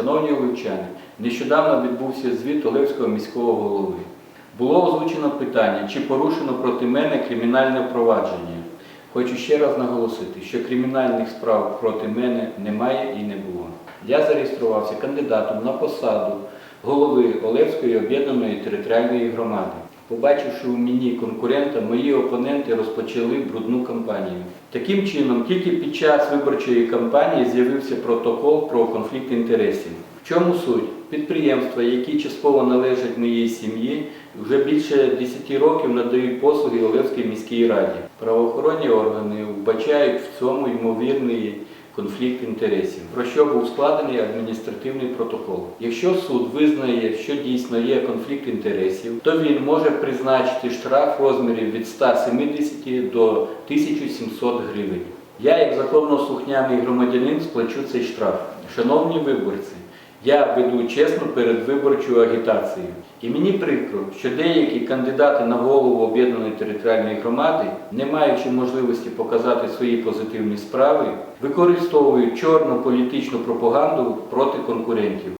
Шановні вивчені, нещодавно відбувся звіт Олевського міського голови. Було озвучено питання, чи порушено проти мене кримінальне провадження. Хочу ще раз наголосити, що кримінальних справ проти мене немає і не було. Я зареєструвався кандидатом на посаду голови Олевської об'єднаної територіальної громади. Побачивши у мені конкурента, мої опоненти розпочали брудну кампанію. Таким чином, тільки під час виборчої кампанії з'явився протокол про конфлікт інтересів. В чому суть? Підприємства, які частково належать моїй сім'ї, вже більше 10 років надають послуги Олевській міській раді. Правоохоронні органи вбачають в цьому ймовірний конфлікт інтересів, про що був складений адміністративний протокол. Якщо суд визнає, що дійсно є конфлікт інтересів, то він може призначити штраф розмірів від 170 до 1700 гривень. Я, як законослухняний громадянин, сплачу цей штраф. Шановні виборці, я веду чесну передвиборчу агітацію. І мені прикро, що деякі кандидати на голову об'єднаної територіальної громади, не маючи можливості показати свої позитивні справи, використовують чорну політичну пропаганду проти конкурентів.